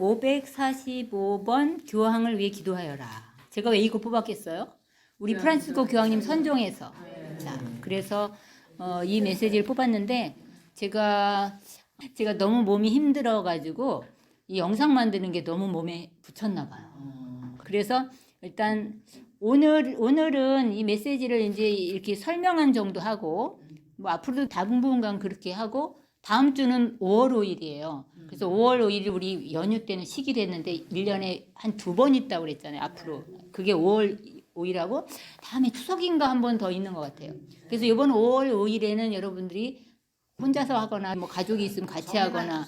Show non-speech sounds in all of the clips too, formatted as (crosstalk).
545번 교황을 위해 기도하여라. 제가 왜 이거 뽑았겠어요? 우리 프란시스코 교황님 선종에서. 자, 그래서 어, 이 메시지를 뽑았는데 제가 제가 너무 몸이 힘들어 가지고 이 영상 만드는 게 너무 몸에 붙였나 봐요. 그래서 일단 오늘 오늘은 이 메시지를 이제 이렇게 설명한 정도 하고 뭐 앞으로도 당분간 그렇게 하고 다음 주는 5월 5일이에요. 그래서 5월 5일이 우리 연휴 때는 시기를 했는데 1년에 한 두 번 있다고 그랬잖아요. 앞으로. 그게 5월 5일하고 다음에 추석인가 한 번 더 있는 것 같아요. 그래서 이번 5월 5일에는 여러분들이 혼자서 하거나 뭐 가족이 있으면 같이 하거나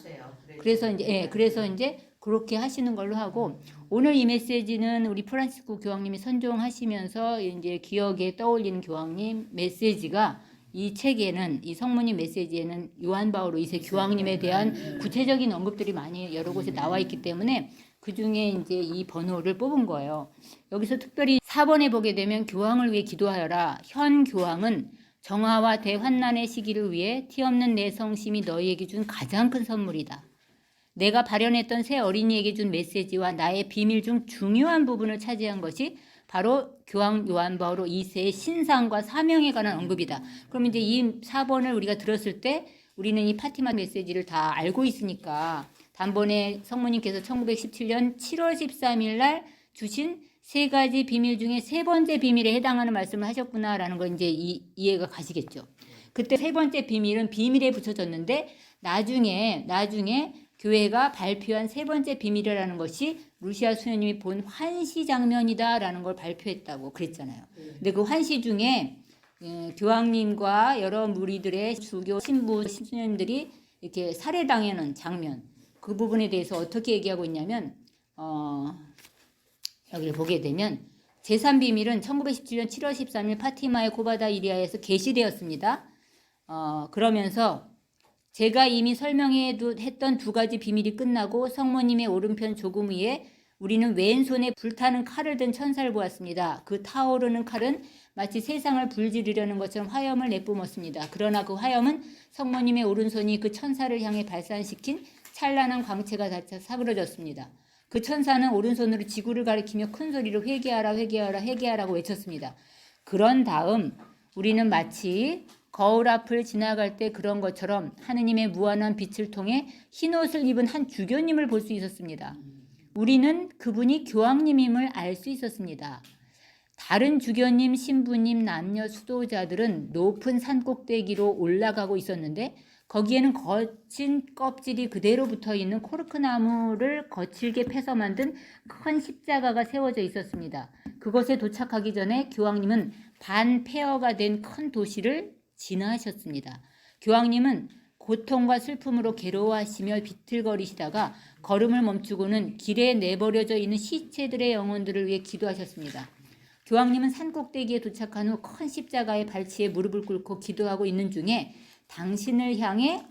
그래서 이제 예, 그래서 이제 그렇게 하시는 걸로 하고 오늘 이 메시지는 우리 프란시스코 교황님이 선종하시면서 이제 기억에 떠올리는 교황님 메시지가 이 책에는 이 성모님 메시지에는 요한 바오로 이세 교황님에 대한 구체적인 언급들이 많이 여러 곳에 나와 있기 때문에 그 중에 이제 이 번호를 뽑은 거예요. 여기서 특별히 4번에 보게 되면 교황을 위해 기도하여라. 현 교황은 정화와 대환난의 시기를 위해 티 없는 내 성심이 너희에게 준 가장 큰 선물이다. 내가 발현했던 새 어린이에게 준 메시지와 나의 비밀 중 중요한 부분을 차지한 것이 바로 교황 요한 바오로 2세의 신상과 사명에 관한 언급이다. 그럼 이제 이 4번을 우리가 들었을 때 우리는 이 파티마 메시지를 다 알고 있으니까 단번에 성모님께서 1917년 7월 13일 날 주신 세 가지 비밀 중에 세 번째 비밀에 해당하는 말씀을 하셨구나라는 걸 이제 이, 이해가 가시겠죠. 그때 세 번째 비밀은 비밀에 붙여졌는데 나중에 나중에 교회가 발표한 세 번째 비밀이라는 것이 루시아 수녀님이 본 환시 장면이다라는 걸 발표했다고 그랬잖아요. 근데 그 환시 중에 음, 교황님과 여러 무리들의 주교 신부 신부님들이 이렇게 살해당하는 장면 그 부분에 대해서 어떻게 얘기하고 있냐면 어, 여기를 보게 되면 제3비밀은 1917년 7월 13일 파티마의 고바다 이리아에서 게시되었습니다. 어, 그러면서 제가 이미 설명해 두- 했던 두 가지 비밀이 끝나고 성모님의 오른편 조금 위에 우리는 왼손에 불타는 칼을 든 천사를 보았습니다. 그 타오르는 칼은 마치 세상을 불지르려는 것처럼 화염을 내뿜었습니다. 그러나 그 화염은 성모님의 오른손이 그 천사를 향해 발산시킨 찬란한 광채가 닿자 사그러졌습니다. 그 천사는 오른손으로 지구를 가리키며 큰 소리로 회개하라 회개하라 회개하라고 외쳤습니다. 그런 다음 우리는 마치 거울 앞을 지나갈 때 그런 것처럼 하느님의 무한한 빛을 통해 흰 옷을 입은 한 주교님을 볼 수 있었습니다. 우리는 그분이 교황님임을 알 수 있었습니다. 다른 주교님, 신부님, 남녀 수도자들은 높은 산 꼭대기로 올라가고 있었는데 거기에는 거친 껍질이 그대로 붙어 있는 코르크 나무를 거칠게 패서 만든 큰 십자가가 세워져 있었습니다. 그곳에 도착하기 전에 교황님은 반 폐허가 된 큰 도시를 지나셨습니다. 교황님은 고통과 슬픔으로 괴로워하시며 비틀거리시다가 걸음을 멈추고는 길에 내버려져 있는 시체들의 영혼들을 위해 기도하셨습니다. 교황님은 산 꼭대기에 도착한 후 큰 십자가의 발치에 무릎을 꿇고 기도하고 있는 중에 당신을 향해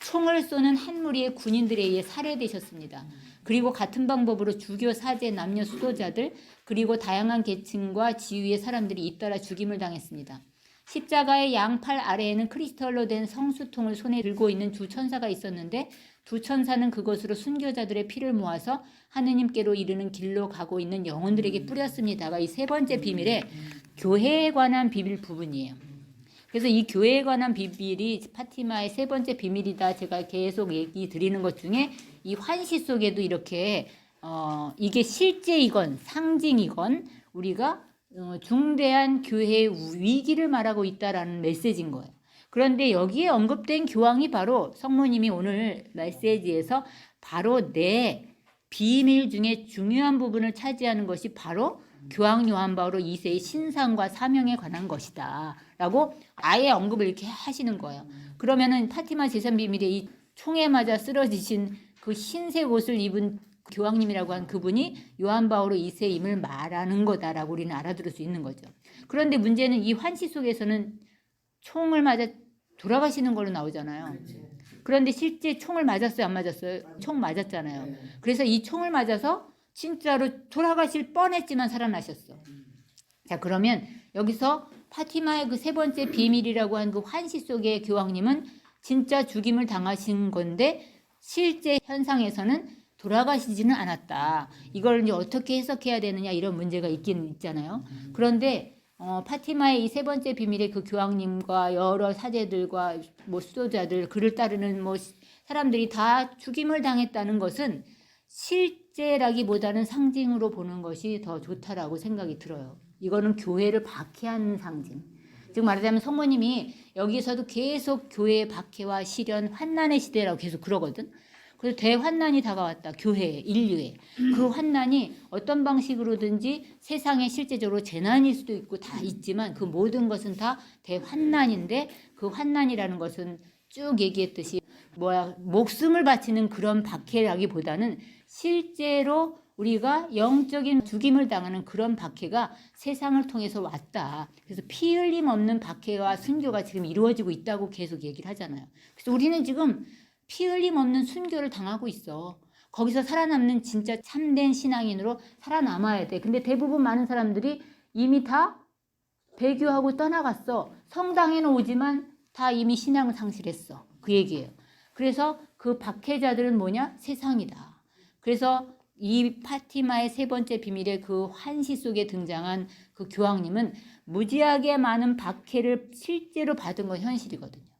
총을 쏘는 한 무리의 군인들에 의해 살해되셨습니다. 그리고 같은 방법으로 주교, 사제, 남녀 수도자들 그리고 다양한 계층과 지위의 사람들이 잇따라 죽임을 당했습니다. 십자가의 양팔 아래에는 크리스털로 된 성수통을 손에 들고 있는 두 천사가 있었는데 두 천사는 그것으로 순교자들의 피를 모아서 하느님께로 이르는 길로 가고 있는 영혼들에게 뿌렸습니다가 이 세 번째 비밀에 교회에 관한 비밀 부분이에요. 그래서 이 교회에 관한 비밀이 파티마의 세 번째 비밀이다. 제가 계속 얘기 드리는 것 중에 이 환시 속에도 이렇게 어, 이게 실제이건 상징이건 우리가 어, 중대한 교회의 위기를 말하고 있다라는 메시지인 거예요. 그런데 여기에 언급된 교황이 바로 성모님이 오늘 메시지에서 바로 내 비밀 중에 중요한 부분을 차지하는 것이 바로 교황 요한 바오로 2세의 신상과 사명에 관한 것이다. 라고 아예 언급을 이렇게 하시는 거예요. 그러면은 파티마 재산 비밀의 이 총에 맞아 쓰러지신 그 흰색 옷을 입은 교황님이라고 한 그분이 요한 바오로 2세임을 말하는 거다라고 우리는 알아들을 수 있는 거죠. 그런데 문제는 이 환시 속에서는 총을 맞아 돌아가시는 걸로 나오잖아요. 그런데 실제 총을 맞았어요, 안 맞았어요? 총 맞았잖아요. 그래서 이 총을 맞아서 진짜로 돌아가실 뻔했지만 살아나셨어. 자, 그러면 여기서 파티마의 그 세 번째 비밀이라고 한 그 환시 속의 교황님은 진짜 죽임을 당하신 건데 실제 현상에서는 돌아가시지는 않았다. 이걸 이제 어떻게 해석해야 되느냐 이런 문제가 있긴 있잖아요. 그런데 어, 파티마의 이 세 번째 비밀의 그 교황님과 여러 사제들과 뭐 수도자들 그를 따르는 뭐 시- 사람들이 다 죽임을 당했다는 것은 실제라기보다는 상징으로 보는 것이 더 좋다라고 생각이 들어요. 이거는 교회를 박해하는 상징. 즉 말하자면 성모님이 여기서도 계속 교회의 박해와 시련, 환난의 시대라고 계속 그러거든. 그래서 대환난이 다가왔다. 교회에, 인류에. 그 환난이 어떤 방식으로든지 세상에 실제적으로 재난일 수도 있고 다 있지만 그 모든 것은 다 대환난인데 그 환난이라는 것은 쭉 얘기했듯이 뭐야 목숨을 바치는 그런 박해라기보다는 실제로 우리가 영적인 죽임을 당하는 그런 박해가 세상을 통해서 왔다. 그래서 피 흘림 없는 박해와 순교가 지금 이루어지고 있다고 계속 얘기를 하잖아요. 그래서 우리는 지금 피 흘림 없는 순교를 당하고 있어. 거기서 살아남는 진짜 참된 신앙인으로 살아남아야 돼. 근데 대부분 많은 사람들이 이미 다 배교하고 떠나갔어. 성당에는 오지만 다 이미 신앙을 상실했어. 그 얘기예요. 그래서 그 박해자들은 뭐냐? 세상이다. 그래서 이 파티마의 세 번째 비밀의 그 환시 속에 등장한 그 교황님은 무지하게 많은 박해를 실제로 받은 건 현실이거든요.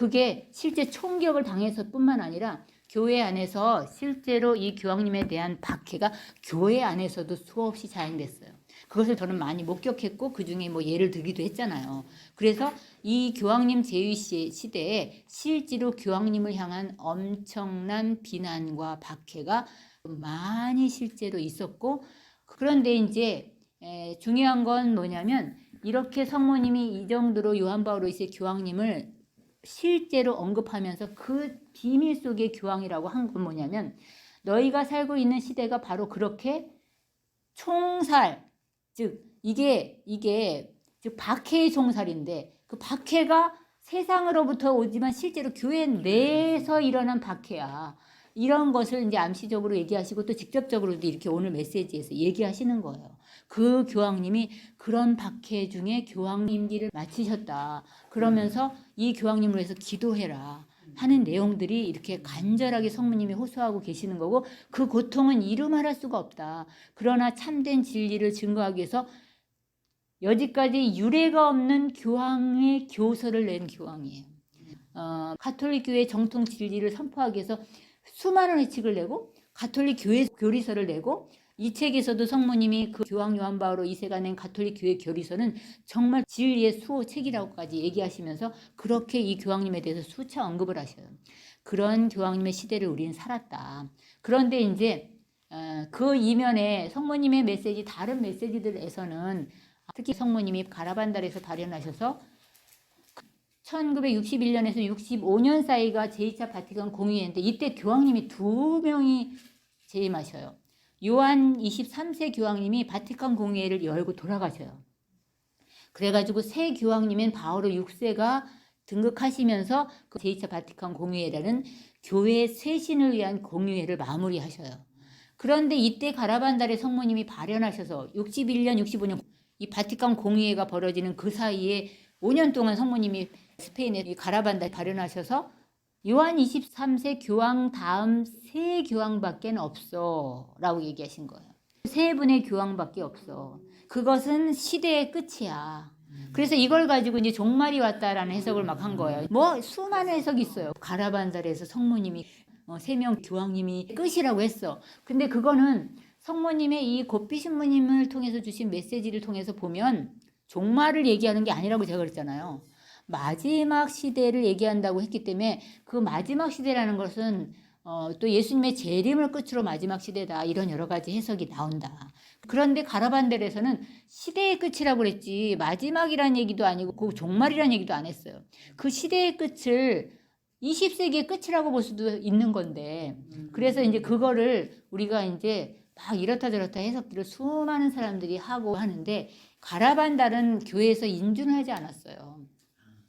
그게 실제 총격을 당해서뿐만 아니라 교회 안에서 실제로 이 교황님에 대한 박해가 교회 안에서도 수없이 자행됐어요. 그것을 저는 많이 목격했고 그 중에 뭐 예를 들기도 했잖아요. 그래서 이 교황님 제위 시 시대에 실제로 교황님을 향한 엄청난 비난과 박해가 많이 실제로 있었고 그런데 이제 에, 중요한 건 뭐냐면 이렇게 성모님이 이 정도로 요한 바오로 이세 교황님을 실제로 언급하면서 그 비밀 속의 교황이라고 한 건 뭐냐면 너희가 살고 있는 시대가 바로 그렇게 총살 즉 이게 이게 즉 박해의 총살인데 그 박해가 세상으로부터 오지만 실제로 교회 내에서 일어난 박해야. 이런 것을 이제 암시적으로 얘기하시고 또 직접적으로도 이렇게 오늘 메시지에서 얘기하시는 거예요. 그 교황님이 그런 박해 중에 교황 임기를 마치셨다. 그러면서 이 교황님을 위해서 기도해라. 하는 내용들이 이렇게 간절하게 성모님이 호소하고 계시는 거고 그 고통은 이루말할 수가 없다. 그러나 참된 진리를 증거하기 위해서 여지까지 유례가 없는 교황의 교서를 낸 교황이에요. 어, 가톨릭 교회 정통 진리를 선포하기 위해서 수많은 회칙을 내고 가톨릭 교회 교리서를 내고 이 책에서도 성모님이 그 교황 요한 바오로 2세가 낸 가톨릭 교회 교리서는 정말 진리의 수호 책이라고까지 얘기하시면서 그렇게 이 교황님에 대해서 수차 언급을 하셔요. 그런 교황님의 시대를 우리는 살았다. 그런데 이제 어, 그 이면에 성모님의 메시지 다른 메시지들에서는 특히 성모님이 가라반달에서 발현하셔서 1961년에서 65년 사이가 제2차 바티칸 공의회인데 이때 교황님이 두 명이 재임하셔요. 요한 23세 교황님이 바티칸 공의회를 열고 돌아가셔요. 그래가지고 새 교황님인 바오로 6세가 등극하시면서 그 제2차 바티칸 공의회라는 교회 쇄신을 위한 공의회를 마무리하셔요. 그런데 이때 가라반달의 성모님이 발현하셔서 61년, 65년 이 바티칸 공의회가 벌어지는 그 사이에 5년 동안 성모님이 스페인에 이 가라반달 발현하셔서 요한 23세 교황 다음 세 교황밖에 없어 라고 얘기하신 거예요. 세 분의 교황밖에 없어. 그것은 시대의 끝이야. 그래서 이걸 가지고 이제 종말이 왔다라는 해석을 막 한 거예요. 뭐 수많은 해석이 있어요. 가라반달에서 성모님이 어, 세명 교황님이 끝이라고 했어. 근데 그거는 성모님의 이 고삐 신부님을 통해서 주신 메시지를 통해서 보면 종말을 얘기하는 게 아니라고 제가 그랬잖아요. 마지막 시대를 얘기한다고 했기 때문에 그 마지막 시대라는 것은 어, 또 예수님의 재림을 끝으로 마지막 시대다 이런 여러 가지 해석이 나온다. 그런데 가라반델에서는 시대의 끝이라고 그랬지 마지막이란 얘기도 아니고 그 종말이란 얘기도 안 했어요. 그 시대의 끝을 20세기의 끝이라고 볼 수도 있는 건데 그래서 이제 그거를 우리가 이제 막 이렇다 저렇다 해석들을 수많은 사람들이 하고 하는데 가라반달은 교회에서 인준을 하지 않았어요.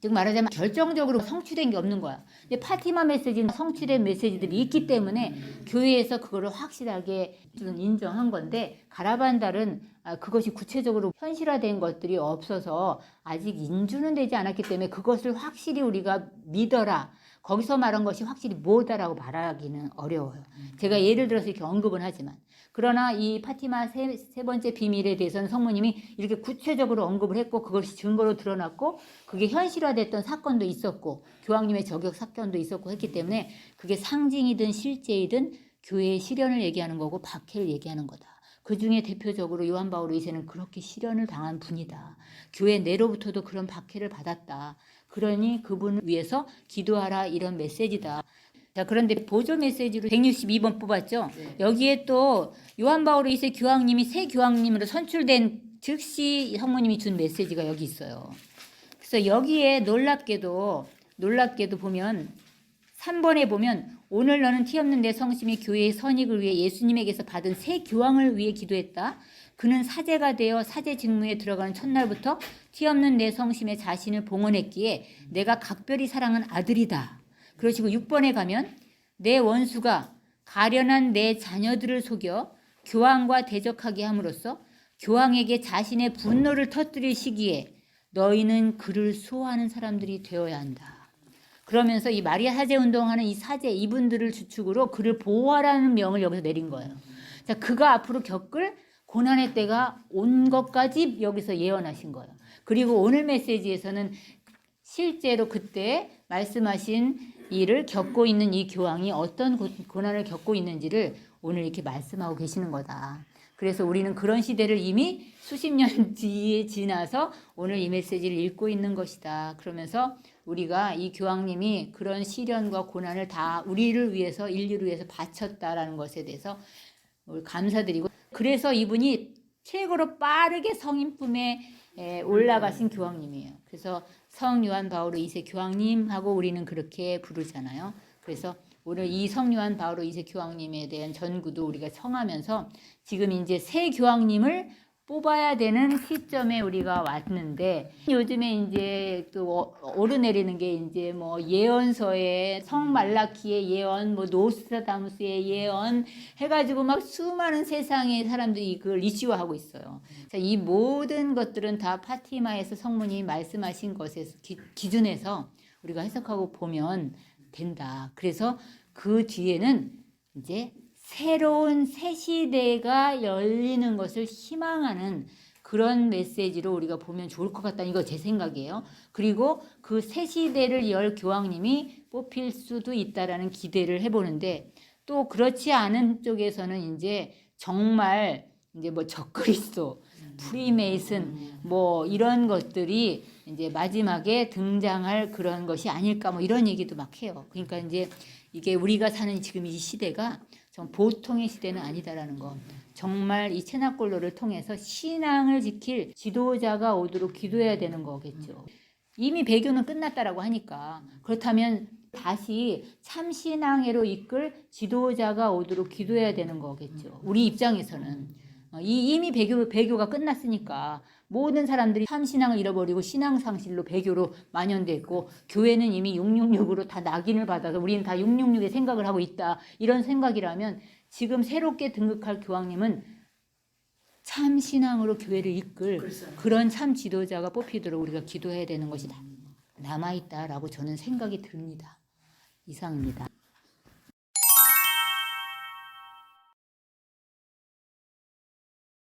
즉 말하자면 결정적으로 성취된 게 없는 거야. 근데 파티마 메시지는 성취된 메시지들이 있기 때문에 교회에서 그거를 확실하게 좀 인정한 건데 가라반달은 아, 그것이 구체적으로 현실화된 것들이 없어서 아직 인주는 되지 않았기 때문에 그것을 확실히 우리가 믿어라. 거기서 말한 것이 확실히 뭐다라고 말하기는 어려워요. 제가 예를 들어서 이렇게 언급은 하지만 그러나 이 파티마 세, 세 번째 비밀에 대해서는 성모님이 이렇게 구체적으로 언급을 했고 그것이 증거로 드러났고 그게 현실화됐던 사건도 있었고 교황님의 저격 사건도 있었고 했기 때문에 그게 상징이든 실제이든 교회의 실현을 얘기하는 거고 박해를 얘기하는 거다. 그 중에 대표적으로 요한 바울 2세는 그렇게 실현을 당한 분이다. 교회 내로부터도 그런 박해를 받았다. 그러니 그분을 위해서 기도하라 이런 메시지다. 자, 그런데 보조 메시지로 162번 뽑았죠. 여기에 또 요한 바울 2세 교황님이 새 교황님으로 선출된 즉시 성모님이 준 메시지가 여기 있어요. 그래서 여기에 놀랍게도 놀랍게도 보면 3번에 보면 오늘 너는 티없는 내 성심이 교회의 선익을 위해 예수님에게서 받은 새 교황을 위해 기도했다. 그는 사제가 되어 사제 직무에 들어가는 첫날부터 티없는 내 성심에 자신을 봉헌했기에 내가 각별히 사랑한 아들이다. 그러시고 6번에 가면 내 원수가 가련한 내 자녀들을 속여 교황과 대적하게 함으로써 교황에게 자신의 분노를 터뜨릴 시기에 너희는 그를 수호하는 사람들이 되어야 한다. 그러면서 이 마리아 사제 운동하는 이 사제 이분들을 주축으로 그를 보호하라는 명을 여기서 내린 거예요. 자, 그가 앞으로 겪을 고난의 때가 온 것까지 여기서 예언하신 거예요. 그리고 오늘 메시지에서는 실제로 그때 말씀하신 일을 겪고 있는 이 교황이 어떤 고- 고난을 겪고 있는지를 오늘 이렇게 말씀하고 계시는 거다. 그래서 우리는 그런 시대를 이미 수십 년 (laughs) 뒤에 지나서 오늘 이 메시지를 읽고 있는 것이다. 그러면서 우리가 이 교황님이 그런 시련과 고난을 다 우리를 위해서 인류를 위해서 바쳤다라는 것에 대해서 감사드리고 그래서 이분이 최고로 빠르게 성인품에 에, 올라가신 교황님이에요. 그래서 성 요한 바오로 2세 교황님하고 우리는 그렇게 부르잖아요. 그래서 오늘 이성 요한 바오로 2세 교황님에 대한 전구도 우리가 청하면서 지금 이제 새 교황님을 뽑아야 되는 시점에 우리가 왔는데 요즘에 이제 또 어- 오르내리는 게 이제 뭐 예언서에 성 말라키의 예언, 뭐 노스트라다무스의 예언 해가지고 막 수많은 세상의 사람들이 그걸 이슈화하고 있어요. 자, 이 모든 것들은 다 파티마에서 성문이 말씀하신 것에서 기, 기준에서 우리가 해석하고 보면 된다. 그래서 그 뒤에는 이제 새로운 새 시대가 열리는 것을 희망하는 그런 메시지로 우리가 보면 좋을 것 같다. 이거 제 생각이에요. 그리고 그 새 시대를 열 교황님이 뽑힐 수도 있다라는 기대를 해보는데 또 그렇지 않은 쪽에서는 이제 정말 이제 뭐 적그리스도, 프리메이슨 뭐 이런 것들이 이제 마지막에 등장할 그런 것이 아닐까 뭐 이런 얘기도 막 해요. 그러니까 이제 이게 우리가 사는 지금 이 시대가 정 보통의 시대는 아니다라는 거. 정말 이 체납골로를 통해서 신앙을 지킬 지도자가 오도록 기도해야 되는 거겠죠. 이미 배교는 끝났다라고 하니까 그렇다면 다시 참 신앙으로 이끌 지도자가 오도록 기도해야 되는 거겠죠. 우리 입장에서는 어, 이 이미 배교 배교가 끝났으니까 모든 사람들이 참 신앙을 잃어버리고 신앙 상실로 배교로 만연됐고 교회는 이미 666으로 다 낙인을 받아서 우리는 다 666의 생각을 하고 있다. 이런 생각이라면 지금 새롭게 등극할 교황님은 참 신앙으로 교회를 이끌 그런 참 지도자가 뽑히도록 우리가 기도해야 되는 것이 남아 있다라고 저는 생각이 듭니다. 이상입니다.